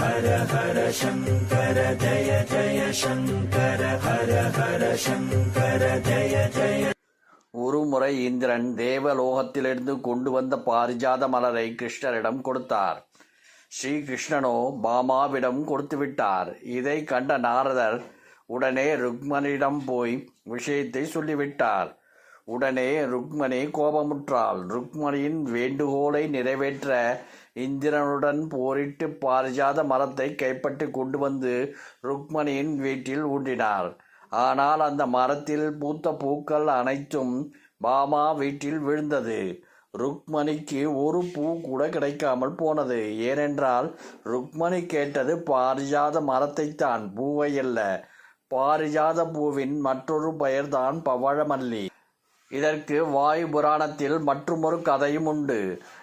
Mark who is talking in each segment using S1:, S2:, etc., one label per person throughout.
S1: ஹர ஹர சங்கர ஜய ஜய சங்கர ஹர ஹர சங்கர ஜய ஜய
S2: ஒருமுறை இந்திரன் தேவலோகத்திலிருந்து கொண்டு வந்த பாரிஜாத மலரை கிருஷ்ணரிடம் கொடுத்தார். ஸ்ரீ கிருஷ்ணனோ பாமாவிடம் கொடுத்து விட்டார். இதை கண்ட நாரதர் உடனே ருக்மனிடம் போய் விஷயத்தை சொல்லிவிட்டார். உடனே ருக்மணி கோபமுற்றாள். ருக்மணியின் வேண்டுகோளை நிறைவேற்ற இந்திரனுடன் போரிட்டு பாரிஜாத மரத்தை கைப்பற்றி கொண்டு வந்து ருக்மணியின் வீட்டில் ஊன்றினார். ஆனால் அந்த மரத்தில் பூத்த பூக்கள் அனைத்தும் பாமா வீட்டில் விழுந்தது. ருக்மணிக்கு ஒரு பூ கூட கிடைக்காமல் போனது. ஏனென்றால் ருக்மணி கேட்டது பாரிஜாத மரத்தைத்தான் பூவை அல்ல பாரிஜாத பூவின் மற்றொரு பெயர்தான் பவழமல்லி. இதற்கு வாயு புராணத்தில் மற்றுமொரு கதையும் உண்டு.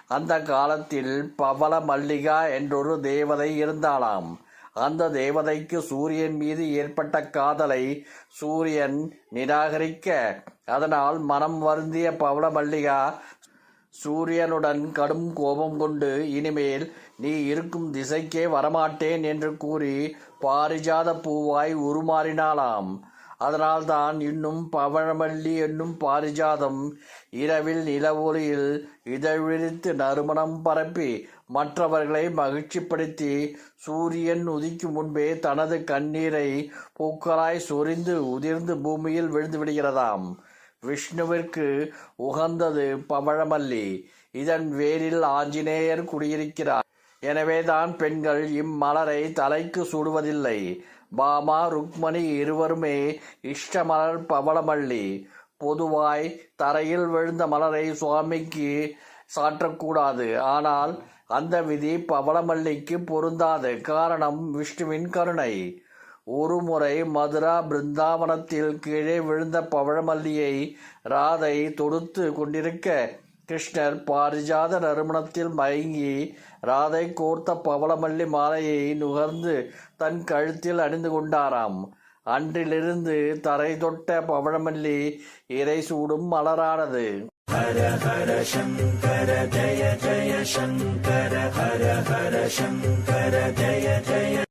S2: அந்த காலத்தில் பவள மல்லிகா என்றொரு தேவதை இருந்தாளாம். அந்த தேவதைக்கு சூரியன் மீது ஏற்பட்ட காதலை சூரியன் நிராகரிக்க அதனால் மனம் வருந்திய பவள மல்லிகா சூரியனுடன் கடும் கோபம் கொண்டு இனிமேல் நீ இருக்கும் திசைக்கே வரமாட்டேன் என்று கூறி பாரிஜாத பூவாய் உருமாறினாளாம். அதனால்தான் இன்னும் பவழமல்லி என்னும் பாரிஜாதம் இரவில் நிலவொளியில் இதழ்விரித்து நறுமணம் பரப்பி மற்றவர்களை மகிழ்ச்சிப்படுத்தி சூரியன் உதிக்கும் முன்பே தனது கண்ணீரை பூக்களாய் சொரிந்து உதிர்ந்து பூமியில் விழுந்து விடுகிறதாம். விஷ்ணுவிற்கு உகந்தது பவழமல்லி. இதன் வேரில் ஆஞ்சநேயர் குடியிருக்கிறார். எனவேதான் பெண்கள் இம்மலரை தலைக்கு சூடுவதில்லை. பாமா ருக்மணி இருவருமே இஷ்டமலர் பவளமல்லி. பொதுவாய் தரையில் விழுந்த மலரை சுவாமிக்கு சாற்றக்கூடாது. ஆனால் அந்த விதி பவளமல்லிக்கு பொருந்தாது. காரணம் விஷ்ணுவின் கருணை. ஒருமுறை மதுரா பிருந்தாவனத்தில் கீழே விழுந்த பவழமல்லியை ராதை தொடுத்து கொண்டிருக்க கிருஷ்ணர் பாரிஜாத நறுமணத்தில் மயங்கி ராதை கோர்த்த பவளமல்லி மாலையை நுகர்ந்து தன் கழுத்தில் அணிந்து கொண்டாராம். அன்றிலிருந்து தரை தொட்ட பவளமல்லி இறை சூடும் மலரானது.
S1: ஹர ஹர சங்கர ஜய ஜய சங்கர ஹர ஹர சங்கர ஜய ஜய